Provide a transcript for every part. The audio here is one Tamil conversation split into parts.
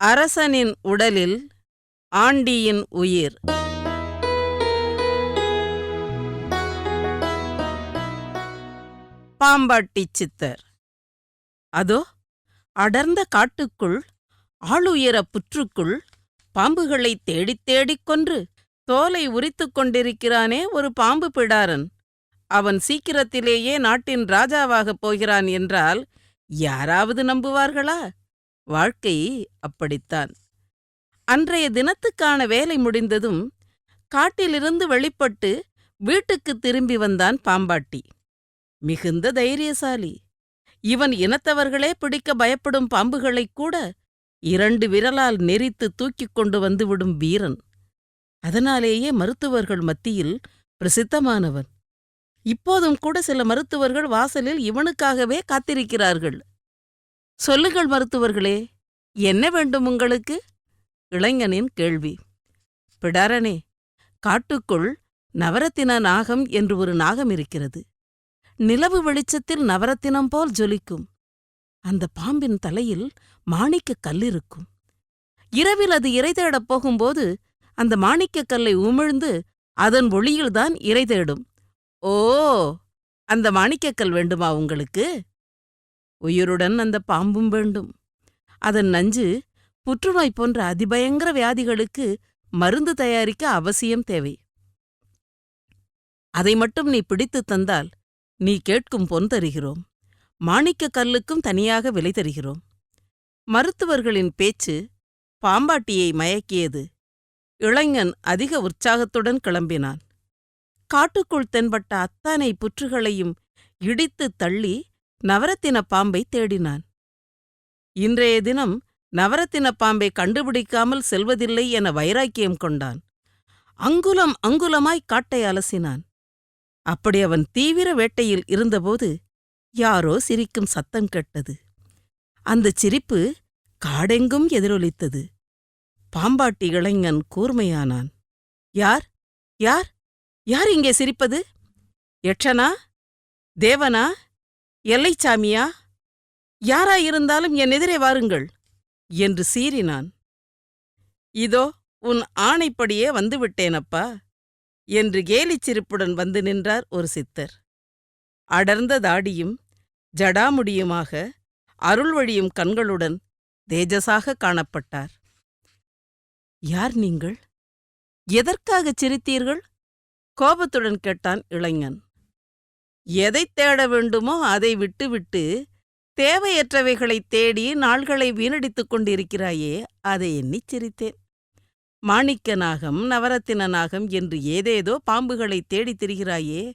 அரசனின் உடலில் ஆண்டியின் உயிர். பாம்பாட்டிச் சித்தர். அதோ அடர்ந்த காட்டுக்குள் ஆளுயர புற்றுக்குள் பாம்புகளை தேடித் தேடிக் கொன்று தோலை உரித்துக் கொண்டிருக்கிறானே ஒரு பாம்பு பிடாரன். அவன் சீக்கிரத்திலேயே நாட்டின் ராஜாவாகப் போகிறான் என்றால் யாராவது நம்புவார்களா? வாழ்க்கை அப்படித்தான். அன்றைய தினத்துக்கான வேலை முடிந்ததும் காட்டிலிருந்து வெளிப்பட்டு வீட்டுக்குத் திரும்பி வந்தான் பாம்பாட்டி. மிகுந்த தைரியசாலி. இவன் இனத்தவர்களே பிடிக்க பயப்படும் பாம்புகளைக் கூட இரண்டு விரலால் நெறித்து தூக்கிக் கொண்டு வந்துவிடும் வீரன். அதனாலேயே மருத்துவர்கள் மத்தியில் பிரசித்தமானவன். இப்போதும் கூட சில மருத்துவர்கள் வாசலில் இவனுக்காகவே காத்திருக்கிறார்கள். சொல்லுங்கள் மருத்துவர்களே என்ன வேண்டும் உங்களுக்கு? இளைஞனின் கேள்வி. பிடாரனே காட்டுக்குள் நவரத்தின நாகம் என்று ஒரு நாகம் இருக்கிறது. நிலவு வெளிச்சத்தில் நவரத்தினம் போல் ஜொலிக்கும். அந்த பாம்பின் தலையில் மாணிக்கக் கல் இருக்கும். இரவில் அது இறை தேடப் போகும்போது அந்த மாணிக்கக் கல்லை உமிழ்ந்து அதன் ஒளியில்தான் இரை தேடும். ஓ அந்த மாணிக்கக்கல் வேண்டுமா உங்களுக்கு? உயிருடன் அந்த பாம்பும் வேண்டும். அதன் நஞ்சு புற்றுநோய் போன்ற அதிபயங்கர வியாதிகளுக்கு மருந்து தயாரிக்க அவசியம் தேவை. அதை மட்டும் நீ பிடித்துத் தந்தால் நீ கேட்கும் பொன் தருகிறோம். மாணிக்கக் கல்லுக்கும் தனியாக விலை தருகிறோம். மருத்துவர்களின் பேச்சு பாம்பாட்டியை மயக்கியது. இளைஞன் அதிக உற்சாகத்துடன் கிளம்பினான். காட்டுக்குள் தென்பட்ட அத்தனை புற்றுகளையும் இடித்துத் தள்ளி நவரத்தின பாம்பை தேடினான். இன்றைய தினம் நவரத்தின பாம்பை கண்டுபிடிக்காமல் செல்வதில்லை என வைராக்கியம் கொண்டான். அங்குலம் அங்குலமாய் காட்டை அலசினான். அப்படி அவன் தீவிர வேட்டையில் இருந்தபோது யாரோ சிரிக்கும் சத்தம் கேட்டது. அந்தச் சிரிப்பு காடெங்கும் எதிரொலித்தது. பாம்பாட்டி இளைஞன் கூர்மையானான். யார்? யார்? யார் இங்கே சிரிப்பது? எட்சனா தேவனா? எல்லைச்சாமியா யாராயிருந்தாலும் என் எதிரே வாருங்கள் என்று சீறினான். இதோ உன் ஆணைப்படியே வந்துவிட்டேனப்பா என்று கேலிச் சிரிப்புடன் வந்து நின்றார் ஒரு சித்தர். அடர்ந்த தாடியும் ஜடாமுடியுமாக அருள்வழியும் கண்களுடன் தேஜஸாக காணப்பட்டார். யார் நீங்கள்? எதற்காகச் சிரித்தீர்கள்? கோபத்துடன் கேட்டான் இளைஞன். எதைத் தேட வேண்டுமோ அதை விட்டுவிட்டு தேவையற்றவைகளைத் தேடி நாள்களை வீணடித்துக் கொண்டிருக்கிறாயே அதை எண்ணிச் சிரித்தேன். மாணிக்க நாகம் நவரத்தின நாகம் என்று ஏதேதோ பாம்புகளைத் தேடித் திரிகிறாயே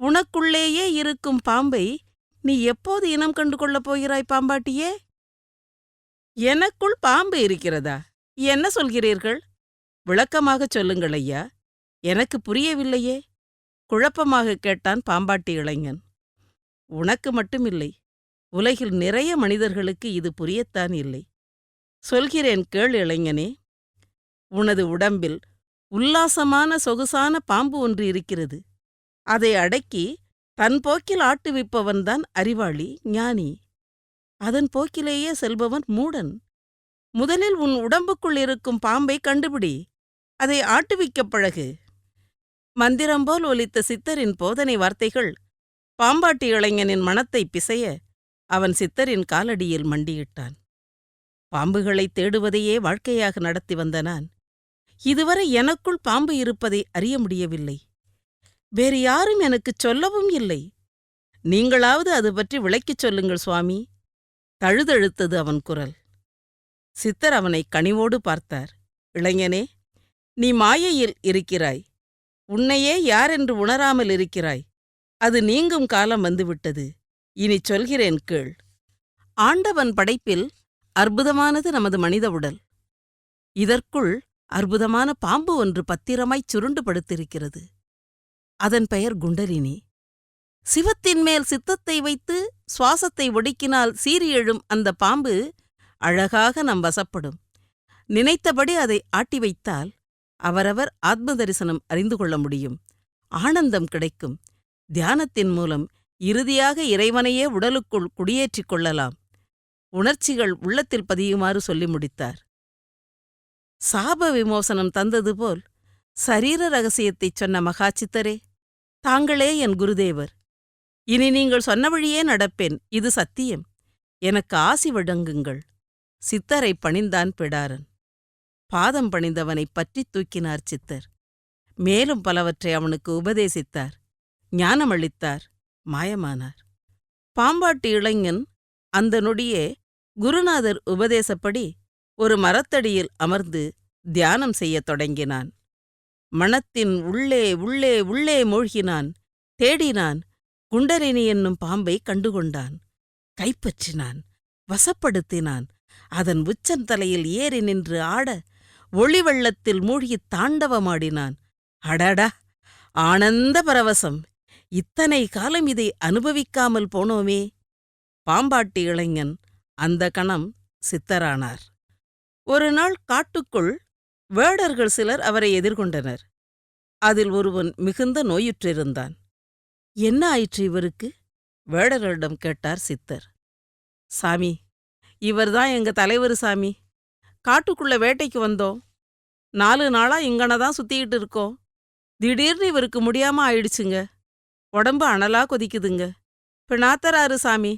உனக்குள்ளேயே இருக்கும் பாம்பை நீ எப்போது இனம் கண்டு கொள்ளப் போகிறாய் பாம்பாட்டியே? எனக்குள் பாம்பு இருக்கிறதா? என்ன சொல்கிறீர்கள்? விளக்கமாகச் சொல்லுங்கள் ஐயா எனக்கு புரியவில்லையே. குழப்பமாக கேட்டான் பாம்பாட்டி இளைஞன். உனக்கு மட்டுமில்லை உலகில் நிறைய மனிதர்களுக்கு இது புரியத்தான் இல்லை. சொல்கிறேன் கேள் இளைஞனே உனது உடம்பில் உல்லாசமான சொகுசான பாம்பு ஒன்று இருக்கிறது. அதை அடக்கி தன் போக்கில் ஆட்டுவிப்பவன்தான் அறிவாளி ஞானி. அதன் போக்கிலேயே செல்பவன் மூடன். முதலில் உன் உடம்புக்குள் இருக்கும் பாம்பை கண்டுபிடி அதை ஆட்டுவிக்கப் பழகு. மந்திரம் போல் ஒலித்த சித்தரின் போதனை வார்த்தைகள் பாம்பாட்டி இளைஞனின் மனத்தை பிசைய அவன் சித்தரின் காலடியில் மண்டியிட்டான். பாம்புகளைத் தேடுவதையே வாழ்க்கையாக நடத்தி வந்த நான் இதுவரை எனக்குள் பாம்பு இருப்பதை அறிய முடியவில்லை. வேறு யாரும் எனக்குச் சொல்லவும் இல்லை. நீங்களாவது அது பற்றி விளக்கிச் சொல்லுங்கள் சுவாமி. தழுதழுத்தது அவன் குரல். சித்தர் அவனை கனிவோடு பார்த்தார். இளைஞனே நீ மாயையில் இருக்கிறாய். உன்னையே யாரென்று உணராமல் இருக்கிறாய். அது நீங்கும் காலம் வந்துவிட்டது. இனி சொல்கிறேன் கேள். ஆண்டவன் படைப்பில் அற்புதமானது நமது மனித உடல். இதற்குள் அற்புதமான பாம்பு ஒன்று பத்திரமாய்ச் சுருண்டு படுத்திருக்கிறது அதன் பெயர் குண்டலினி. சிவத்தின் மேல் சித்தத்தை வைத்து சுவாசத்தை ஒடுக்கினால் சீறி எழும் அந்த பாம்பு அழகாக நம் வசப்படும். நினைத்தபடி அதை ஆட்டி வைத்தால் அவரவர் ஆத்ம தரிசனம் அறிந்து கொள்ள முடியும். ஆனந்தம் கிடைக்கும். தியானத்தின் மூலம் இறுதியாக இறைவனையே உடலுக்குள் குடியேற்றிக் கொள்ளலாம். உணர்ச்சிகள் உள்ளத்தில் பதியுமாறு சொல்லி முடித்தார். சாப விமோசனம் தந்தது போல் சரீர ரகசியத்தைச் சொன்ன மகாச்சித்தரே தாங்களே என் குருதேவர். இனி நீங்கள் சொன்ன வழியே நடப்பேன். இது சத்தியம். எனக்கு ஆசி வழங்குங்கள். சித்தரை பணிந்தான் பிடாரன். பாதம் பணிந்தவனைப் பற்றித் தூக்கினார் சித்தர். மேலும் பலவற்றை அவனுக்கு உபதேசித்தார். ஞானமளித்தார். மாயமானார். பாம்பாட்டு இளைஞன் அந்த நொடியே குருநாதர் உபதேசப்படி ஒரு மரத்தடியில் அமர்ந்து தியானம் செய்யத் தொடங்கினான். மனத்தின் உள்ளே உள்ளே உள்ளே மூழ்கினான். தேடினான். குண்டரினி என்னும் பாம்பை கண்டுகொண்டான். கைப்பற்றினான். வசப்படுத்தினான். அதன் உச்சந்தலையில் ஏறி நின்று ஆட ஒளி வெள்ளத்தில் மூழ்கித் தாண்டவமாடினான். அடடா! ஆனந்த பரவசம். இத்தனை காலம் இதை அனுபவிக்காமல் போனோமே. பாம்பாட்டி இளைஞன் அந்த கணம் சித்தரானார். ஒரு நாள் காட்டுக்குள் வேடர்கள் சிலர் அவரை எதிர்கொண்டனர். அதில் ஒருவன் மிகுந்த நோயுற்றிருந்தான். என்ன ஆயிற்று இவருக்கு? வேடர்களிடம் கேட்டார் சித்தர். சாமி இவர்தான் எங்க தலைவர் சாமி. காட்டுக்குள்ள வேட்டைக்கு வந்தோம். நாலு நாளா இங்கன தான் சுத்திக்கிட்டு இருக்கோம். திடீர்னு இவருக்கு முடியாம ஆயிடுச்சுங்க. உடம்பு அனலா கொதிக்குதுங்க. பிணாத்தராரு சாமி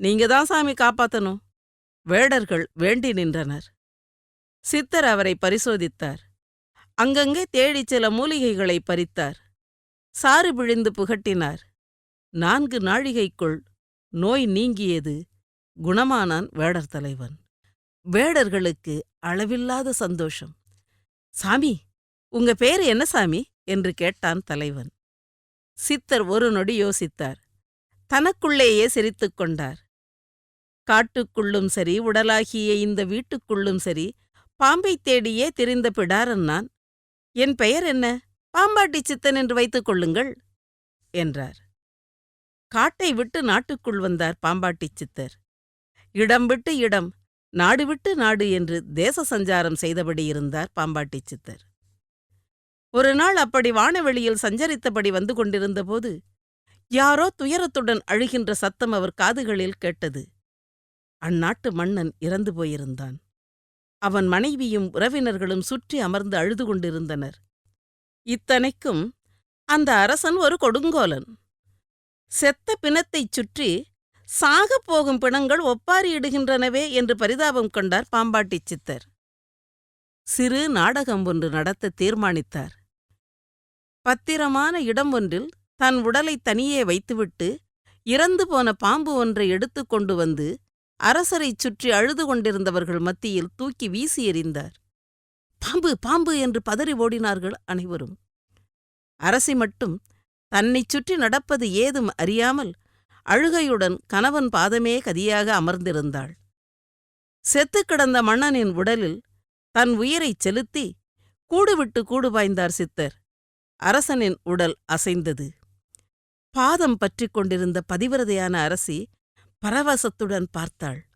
நீங்க தான் சாமி காப்பாத்தணும். வேடர்கள் வேண்டி நின்றனர். சித்தர் அவரை பரிசோதித்தார். அங்கங்கே தேடிச் சில மூலிகைகளை பறித்தார். சாறு பிழிந்து புகட்டினார். நான்கு நாழிகைக்குள் நோய் நீங்கியது குணமானான் வேடர் தலைவன். வேடர்களுக்கு அளவில்லாத சந்தோஷம். சாமி உங்க பேரு என்ன சாமி? என்று கேட்டான் தலைவன். சித்தர் ஒரு நொடி யோசித்தார். தனக்குள்ளேயே சிரித்துக் கொண்டார். காட்டுக்குள்ளும் சரி உடலாகிய இந்த வீட்டுக்குள்ளும் சரி பாம்பைத் தேடியே திரிந்த பிடாரன் நான் என் பெயர் என்ன? பாம்பாட்டி சித்தன் என்று வைத்துக் கொள்ளுங்கள் என்றார். காட்டை விட்டு நாட்டுக்குள் வந்தார் பாம்பாட்டி சித்தர். இடம் விட்டு இடம் நாடு விட்டு நாடு என்று தேச சஞ்சாரம் செய்தபடி இருந்தார் பாம்பாட்டி சித்தர். ஒரு நாள் அப்படி வானவெளியில் சஞ்சரித்தபடி வந்து கொண்டிருந்தபோது யாரோ துயரத்துடன் அழுகின்ற சத்தம் அவர் காதுகளில் கேட்டது. அந்நாட்டு மன்னன் இறந்து போயிருந்தான். அவன் மனைவியும் உறவினர்களும் சுற்றி அமர்ந்து அழுது கொண்டிருந்தனர். இத்தனைக்கும் அந்த அரசன் ஒரு கொடுங்கோலன். செத்த பிணத்தைச் சுற்றி சாகப் போகும் பிணங்கள் ஒப்பாரியிடுகின்றனவே என்று பரிதாபம் கொண்டார் பாம்பாட்டிச் சித்தர். சிறு நாடகம் ஒன்று நடத்த தீர்மானித்தார். பத்திரமான இடம் ஒன்றில் தன் உடலை தனியே வைத்துவிட்டு இறந்து போன பாம்பு ஒன்றை எடுத்துக் கொண்டு வந்து அரசரைச் சுற்றி அழுது கொண்டிருந்தவர்கள் மத்தியில் தூக்கி வீசி எறிந்தார். பாம்பு பாம்பு என்று பதறி ஓடினார்கள் அனைவரும். அரசி மட்டும் தன்னைச் சுற்றி நடப்பது ஏதும் அறியாமல் அழுகையுடன் கணவன் பாதமே கதியாக அமர்ந்திருந்தாள். செத்துக் கிடந்த மன்னனின் உடலில் தன் உயிரைச் செலுத்தி கூடுவிட்டு கூடு பாய்ந்தார் சித்தர். அரசனின் உடல் அசைந்தது. பாதம் பற்றிக் கொண்டிருந்த பதிவிரதையான அரசி பரவசத்துடன் பார்த்தாள்.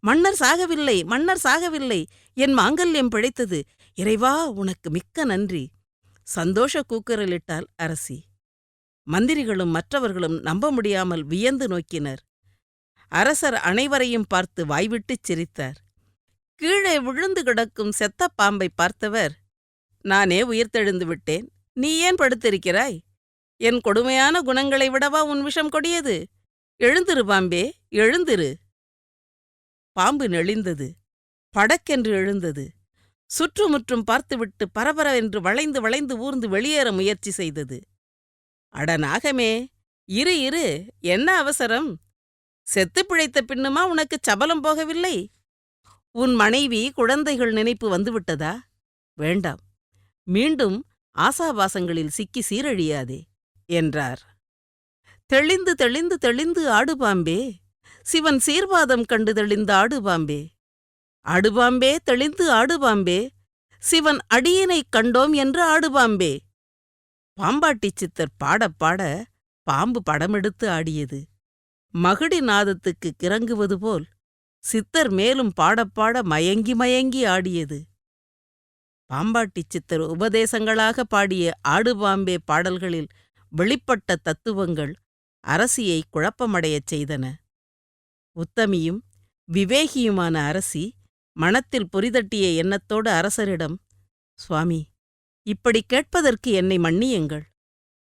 மன்னர் சாகவில்லை மன்னர் சாகவில்லை என் மாங்கல்யம் பிழைத்தது. இறைவா உனக்கு மிக்க நன்றி. சந்தோஷ கூக்குரலிட்டாள் அரசி. மந்திரிகளும் மற்றவர்களும் நம்ப முடியாமல் வியந்து நோக்கினர். அரசர் அனைவரையும் பார்த்து வாய்விட்டுச் சிரித்தார். கீழே விழுந்து கிடக்கும் செத்த பாம்பை பார்த்தவர் நானே உயிர்த்தெழுந்து விட்டேன். நீ ஏன் படுத்திருக்கிறாய்? என் கொடுமையான குணங்களை விடவா உன் விஷம் கொடியது? எழுந்திரு பாம்பே எழுந்திரு. பாம்பு நெளிந்தது. படக்கென்று எழுந்தது. சுற்றுமுற்றும் பார்த்துவிட்டு பரபரவென்று வளைந்து வளைந்து ஊர்ந்து வெளியேற முயற்சி செய்தது. அட நாகமே இரு இரு. என்ன அவசரம்? செத்துப் பிழைத்த பின்னுமா உனக்கு சபலம் போகவில்லை? உன் மனைவி குழந்தைகள் நினைப்பு வந்துவிட்டதா? வேண்டாம். மீண்டும் ஆசாபாசங்களில் சிக்கி சீரழியாதே என்றார். தெளிந்து தெளிந்து தெளிந்து ஆடுபாம்பே சிவன் சீர்வாதம் கண்டு தெளிந்த ஆடுபாம்பே ஆடுபாம்பே தெளிந்து ஆடுபாம்பே சிவன் அடியினைக் கண்டோம் என்று ஆடுபாம்பே பாம்பாட்டிச் சித்தர் பாடப் பாட பாம்பு படமெடுத்து ஆடியது. மகுடி நாதத்துக்கு கிறங்குவது போல் சித்தர் மேலும் பாடப்பாட மயங்கி மயங்கி ஆடியது. பாம்பாட்டிச் சித்தர் உபதேசங்களாக பாடிய ஆடுபாம்பே பாடல்களில் வெளிப்பட்ட தத்துவங்கள் அரசியை குழப்பமடையச் செய்தன. உத்தமியும் விவேகியுமான அரசி மனத்தில் பொறிதட்டிய எண்ணத்தோடு அரசரிடம் சுவாமி இப்படி கேட்பதற்கு என்னை மன்னியுங்கள்.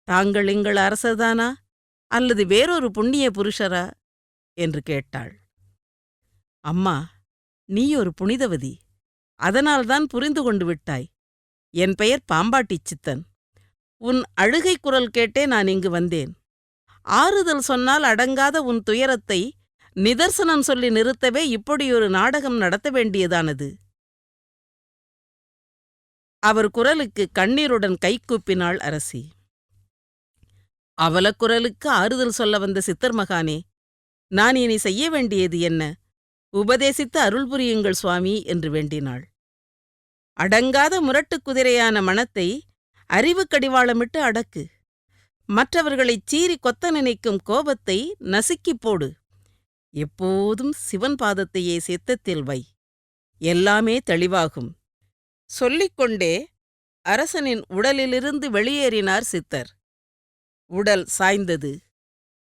தாங்கள் எங்கள் அரசர்தானா? அல்லது வேறொரு புண்ணிய புருஷரா? என்று கேட்டாள். அம்மா நீ ஒரு புனிதவதி. அதனால்தான் புரிந்து கொண்டு விட்டாய். என் பெயர் பாம்பாட்டிச் சித்தன். உன் அழுகை குரல் கேட்டே நான் இங்கு வந்தேன். ஆறுதல் சொன்னால் அடங்காத உன் துயரத்தை நிதர்சனம் சொல்லி நிறுத்தவே இப்படியொரு நாடகம் நடத்த வேண்டியதானது? அவர் குரலுக்கு கண்ணீருடன் கைக்கூப்பினாள் அரசி. அவலக்குரலுக்கு ஆறுதல் சொல்ல வந்த சித்தர் மகானே நான் இனி செய்ய வேண்டியது என்ன? உபதேசித்து அருள் புரியுங்கள் சுவாமி என்று வேண்டினாள். அடங்காத முரட்டுக் குதிரையான மனத்தை அறிவு கடிவாளமிட்டு அடக்கு. மற்றவர்களைச் சீறி கொத்த நினைக்கும் கோபத்தை நசுக்கிப் போடு. எப்போதும் சிவன் பாதத்தையே சித்தத்தில் வை. எல்லாமே தெளிவாகும். சொல்லிக்கொண்டே அரசனின் உடலிலிருந்து வெளியேறினார் சித்தர். உடல் சாய்ந்தது.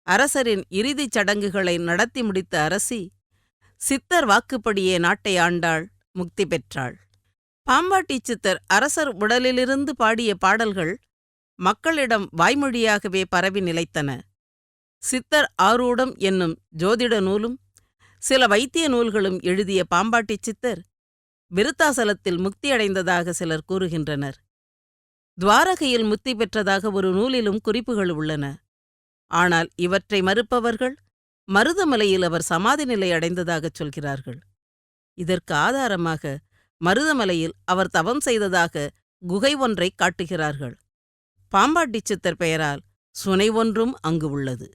அரசரின் இறுதிச் சடங்குகளை நடத்தி முடித்த அரசி சித்தர் வாக்குப்படியே நாட்டை ஆண்டாள் முக்தி பெற்றாள். பாம்பாட்டி சித்தர் அரசர் உடலிலிருந்து பாடிய பாடல்கள் மக்களிடம் வாய்மொழியாகவே பரவி நிலைத்தன. சித்தர் ஆரூடம் என்னும் ஜோதிட நூலும் சில வைத்திய நூல்களும் எழுதிய பாம்பாட்டி சித்தர் விருத்தாசலத்தில் முக்தியடைந்ததாக சிலர் கூறுகின்றனர். துவாரகையில் முக்தி பெற்றதாக ஒரு நூலிலும் குறிப்புகள் உள்ளன. ஆனால் இவற்றை மறுப்பவர்கள் மருதமலையில் அவர் சமாதி நிலை அடைந்ததாகச் சொல்கிறார்கள். இதற்கு ஆதாரமாக மருதமலையில் அவர் தவம் செய்ததாக குகை ஒன்றைக் காட்டுகிறார்கள். பாம்பாட்டிச் சித்தர் பெயரால் சுனை ஒன்றும் அங்கு உள்ளது.